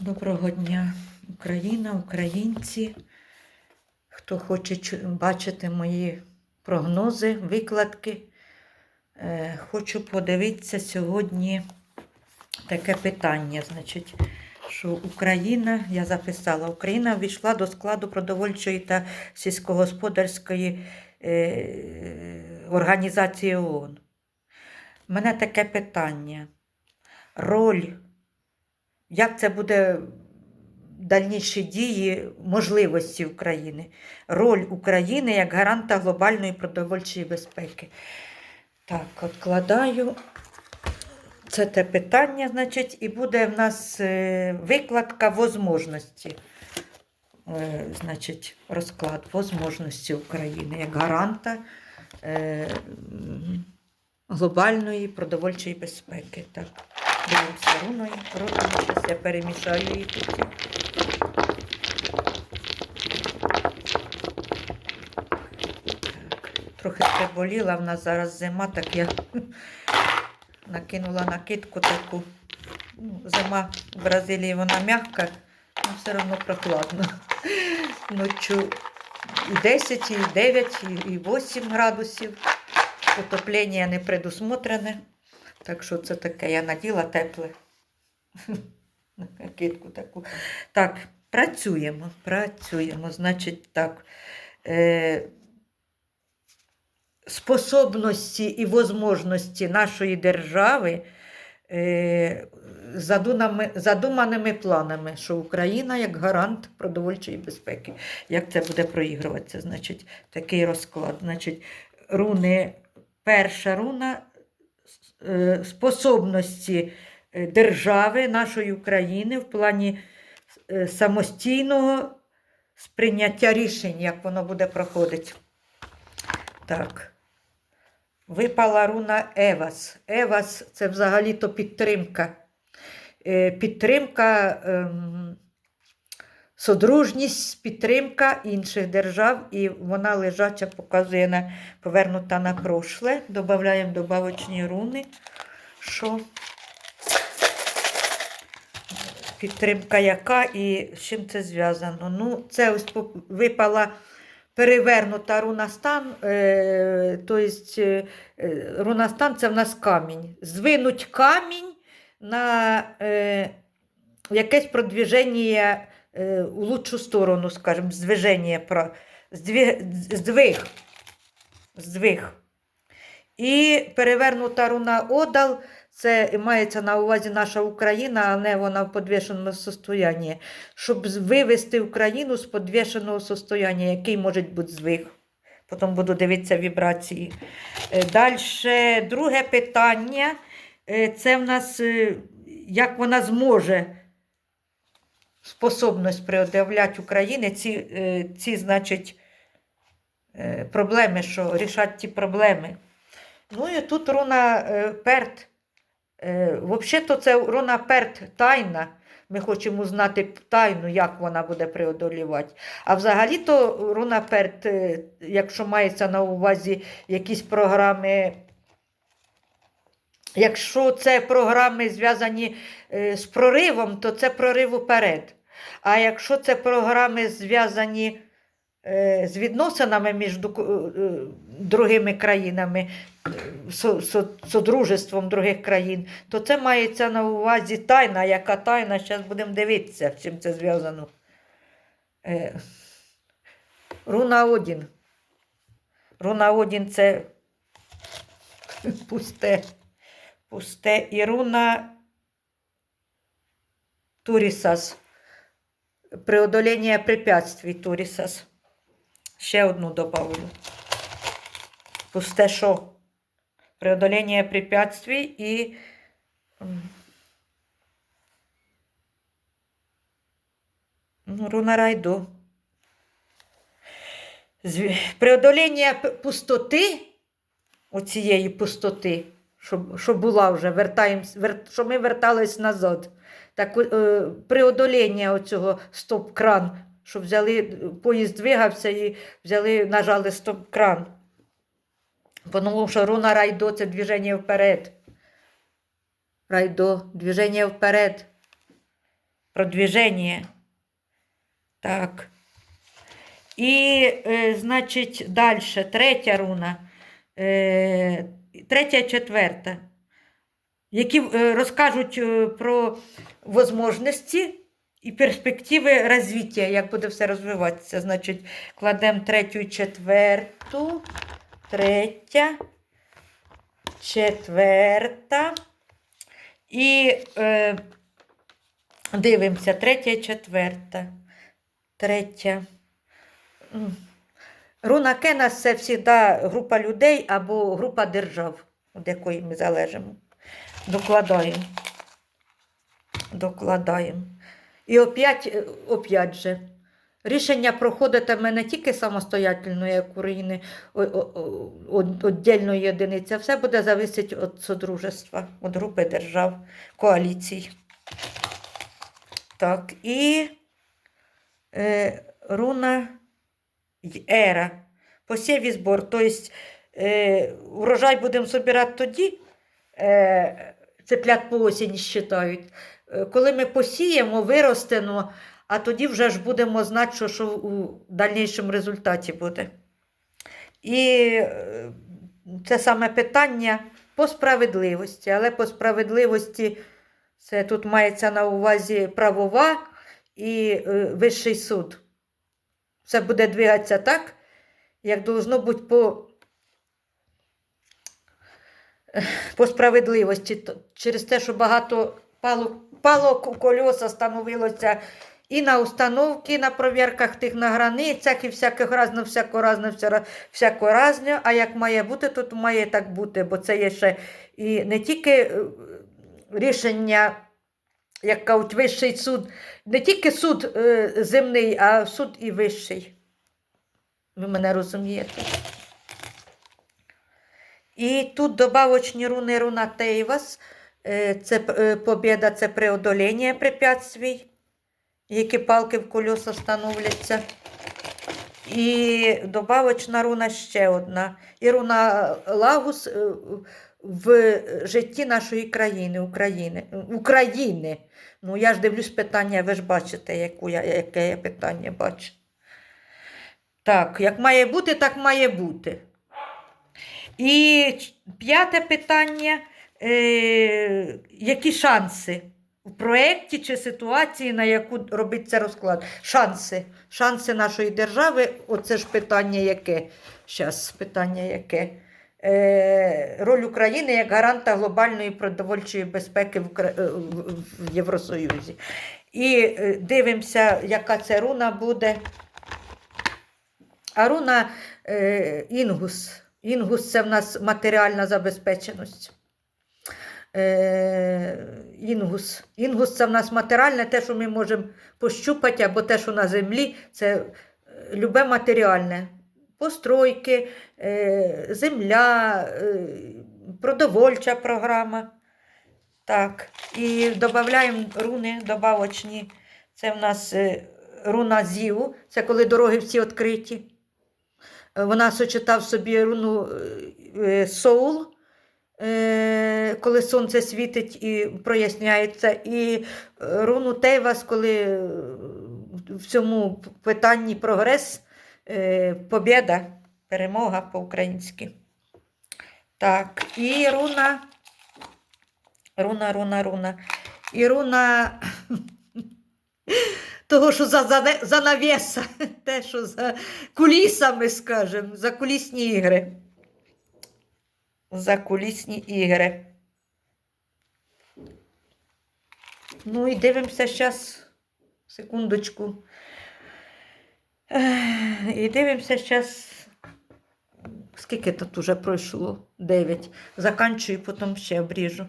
Доброго дня, Україна, українці. Хто хоче бачити мої прогнози, викладки, е, хочу подивитися сьогодні таке питання. Значить, що Україна, я записала, Україна ввійшла до складу продовольчої та сільськогосподарської е, організації ООН. У мене таке питання. Роль як це буде дальніші дії, можливості України, роль України як гаранта глобальної продовольчої безпеки. Так, откладаю. Це те питання, значить, і буде в нас е, викладка возможності. Е, значить, розклад возможності України як гаранта е, глобальної продовольчої безпеки. Так. Руною. Руною. Зараз я перемішаю її тут. Трохи приболіла, в нас зараз зима, так я накинула накидку таку. Ну, Зима в Бразилії вона м'яка, але все одно прохладно. Ночу і 10, і 9, і- і 8 градусів. Отоплення не предусмотрене. Так що це таке, я наділа тепле. Накидку таку. Так, працюємо, працюємо. Значить, так. Е, способності і возможності нашої держави е, задуманими, задуманими планами, що Україна як гарант продовольчої безпеки. Як це буде проігруватися? Значить, такий розклад. Значить, руни, перша руна способності е, держави нашої України в плані е, самостійного сприйняття рішень, як воно буде проходити. Так. Випала руна Евас. Евас це взагалі-то підтримка. Е, Підтримка, ем, содружність, підтримка інших держав, і вона лежача показує на повернута на прошле. Додаємо добавочні руни. Що? Підтримка яка і з чим це зв'язано? Ну, це ось випала перевернута рунастан, е, тобто е, е, рунастан це в нас камінь. Звинуть камінь на е, якесь продвіження е, у лучшу сторону, скажімо, здвиження, здвиг, здвиг, здвиг. І перевернута руна Одал, це мається на увазі наша Україна, а не вона в підвішеному состоянні. Щоб вивести Україну з підвішеного состояння, який може бути звиг. Потім буду дивитися вібрації. Далі, друге питання. Е, Це в нас, е, як вона зможе способність преодолявати України, ці, е, ці значить, е, проблеми, що рішать ті проблеми. Ну і тут руна е, перт. Взагалі-то це руна перт тайна. Ми хочемо знати тайну, як вона буде преодолівати. А взагалі-то руна перт, якщо мається на увазі якісь програми, якщо це програми зв'язані з проривом, то це прорив уперед. А якщо це програми зв'язані е, з відносинами між е, другими країнами, со- со- содружеством других країн, то це мається на увазі тайна, яка тайна, зараз будемо дивитися, з чим це зв'язано. Е, Руна Одін. Руна Одін це пусте. Пусте. І руна Турісас. Преодолення препятствий Турісас. Ще одну добавлю. Пусте що? Преодолення препятствий і. Ну, руна райду. Зві- Преодолення п- пустоти, оцієї пустоти, що, що була вже, вертаємось, вер, що ми вертались назад. Так, е, преодолення оцього стоп-кран, що взяли, поїзд двигався і взяли, нажали стоп-кран. Тому що руна райдо це движення вперед. Райдо, движення вперед. продвіження. Так. І, е, значить, далі, третя руна, е, третя четверта, які е, розкажуть е, про можливості і перспективи розвиття, як буде все розвиватися. Значить, кладемо третю четверту, третя, четверта. І е, дивимося, третя четверта. Третя. Руна Кенас це завжди група людей або група держав, від якої ми залежимо. Докладаємо. Докладаємо. І опять, е, опять же, рішення проходитиме не тільки самостоятельно, як України, віддільної одиниці, а все буде залежати від содружества, від групи держав, коаліцій. Так, і е, руна ера. Посів і збор. Тобто е, урожай будемо збирати тоді, е, цеплят по осінь вважають. Е, Коли ми посіємо, виростемо, а тоді вже ж будемо знати, що, що у дальнішому результаті буде. І е, це саме питання по справедливості. Але по справедливості це тут мається на увазі правова і е, вищий суд. Все буде двигатися так, як должно бути по, по справедливості. Через те, що багато палок, у кольоса становилося і на установки, і на провірках тих на границях, і всяких разно, всяко разно, всяко разно. А як має бути, то має так бути, бо це є ще і не тільки е, рішення, як кажуть, вищий суд, не тільки суд е, земний, а суд і вищий. Ви мене розумієте? І тут добавочні руни руна Тейвас. Е, Це е, побєда, це преодоління препятствий, які палки в колеса становляться. І добавочна руна ще одна. І руна Лагус в житті нашої країни, України. України. Ну, я ж дивлюсь питання, ви ж бачите, яку я, яке я питання бачу. Так, як має бути, так має бути. І п'яте питання: е, які шанси у проєкті чи ситуації, на яку робиться розклад? Шанси. Шанси нашої держави, оце ж питання яке? Зараз питання яке? Е, роль України як гаранта глобальної продовольчої безпеки в, е, Євросоюзі. І е, дивимося, яка це руна буде. А руна інгус. Інгус це в нас матеріальна забезпеченість. Інгус. Інгус це в нас матеріальне, те, що ми можемо пощупати, або те, що на землі, це любе матеріальне. Постройки, е, земля, е, продовольча програма. Так. І додаємо руни добавочні. Це в нас е, руна Зіву, це коли дороги всі відкриті. Вона сочетав собі руну Соул, коли сонце світить і проясняється, і руну Тейвас, коли в цьому питанні прогрес, побєда, перемога по-українськи. Так, і руна, руна, руна, руна. І руна того, що за, за, за навіса, те, що за кулісами, скажемо, за кулісні ігри. За кулісні ігри. Ну і дивимося зараз, секундочку. І дивимося зараз, скільки тут уже пройшло? Дев'ять. Заканчую, потім ще обріжу.